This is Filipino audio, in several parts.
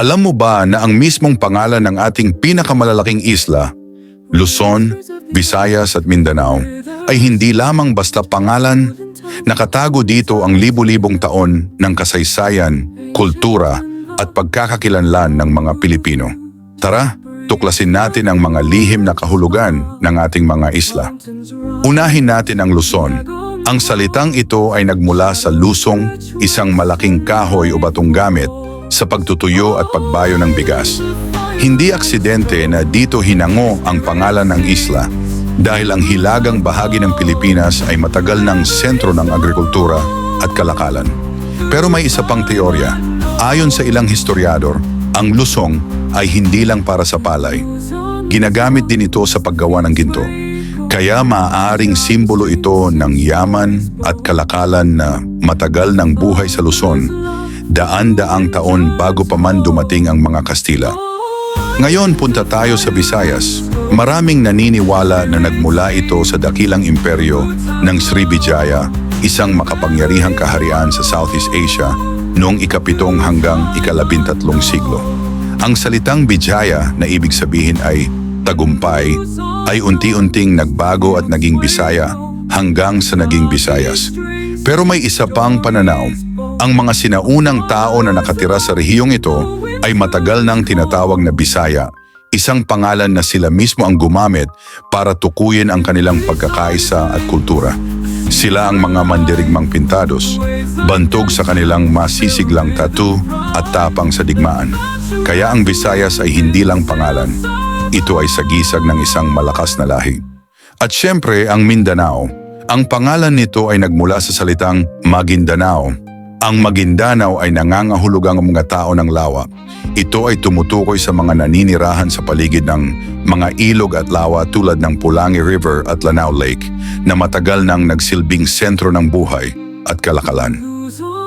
Alam mo ba na ang mismong pangalan ng ating pinakamalalaking isla, Luzon, Visayas at Mindanao, ay hindi lamang basta pangalan, nakatago dito ang libu-libong taon ng kasaysayan, kultura at pagkakakilanlan ng mga Pilipino. Tara, tuklasin natin ang mga lihim na kahulugan ng ating mga isla. Unahin natin ang Luzon. Ang salitang ito ay nagmula sa lusong, isang malaking kahoy o batong gamit sa pagtutuyo at pagbayo ng bigas. Hindi aksidente na dito hinango ang pangalan ng isla dahil ang hilagang bahagi ng Pilipinas ay matagal ng sentro ng agrikultura at kalakalan. Pero may isa pang teorya. Ayon sa ilang historiador, ang lusong ay hindi lang para sa palay. Ginagamit din ito sa paggawa ng ginto. Kaya maaaring simbolo ito ng yaman at kalakalan na matagal ng buhay sa Luzon, daan-daang taon bago pa man dumating ang mga Kastila. Ngayon punta tayo sa Visayas. Maraming naniniwala na nagmula ito sa dakilang imperyo ng Srivijaya, isang makapangyarihang kaharian sa Southeast Asia noong ikapitong hanggang ikalabintatlong siglo. Ang salitang Vijaya na ibig sabihin ay tagumpay ay unti-unting nagbago at naging Bisaya hanggang sa naging Visayas. Pero may isa pang pananaw. Ang mga sinaunang tao na nakatira sa rehiyong ito ay matagal nang tinatawag na Bisaya, isang pangalan na sila mismo ang gumamit para tukuyin ang kanilang pagkakaisa at kultura. Sila ang mga mandirigmang pintados, bantog sa kanilang masisiglang tattoo at tapang sa digmaan. Kaya ang Visayas ay hindi lang pangalan, ito ay sagisag ng isang malakas na lahi. At syempre ang Mindanao. Ang pangalan nito ay nagmula sa salitang Maguindanao. Ang Maguindanao ay nangangahulugang mga tao ng lawa. Ito ay tumutukoy sa mga naninirahan sa paligid ng mga ilog at lawa tulad ng Pulangi River at Lanao Lake na matagal nang nagsilbing sentro ng buhay at kalakalan.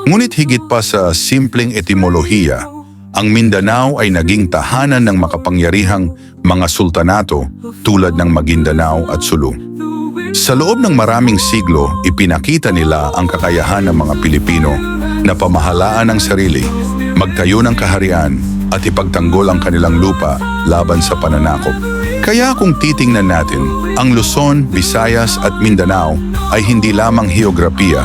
Ngunit higit pa sa simpleng etimolohiya, ang Mindanao ay naging tahanan ng makapangyarihang mga sultanato tulad ng Maguindanao at Sulu. Sa loob ng maraming siglo, ipinakita nila ang kakayahan ng mga Pilipino na pamahalaan ang sarili, magtayo ng kaharian at ipagtanggol ang kanilang lupa laban sa pananakop. Kaya kung titingnan natin, ang Luzon, Visayas at Mindanao ay hindi lamang heograpiya.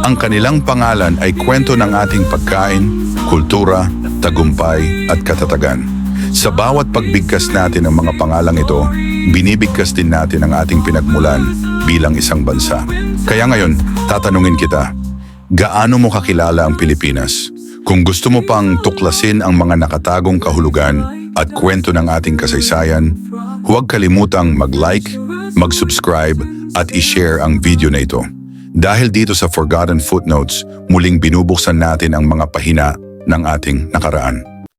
Ang kanilang pangalan ay kwento ng ating pagkain, kultura, tagumpay at katatagan. Sa bawat pagbigkas natin ng mga pangalang ito, binibigkas din natin ang ating pinagmulan bilang isang bansa. Kaya ngayon, tatanungin kita, gaano mo kakilala ang Pilipinas? Kung gusto mo pang tuklasin ang mga nakatagong kahulugan at kwento ng ating kasaysayan, huwag kalimutang mag-like, mag-subscribe at i-share ang video na ito. Dahil dito sa Forgotten Footnotes, muling binubuksan natin ang mga pahina ng ating nakaraan.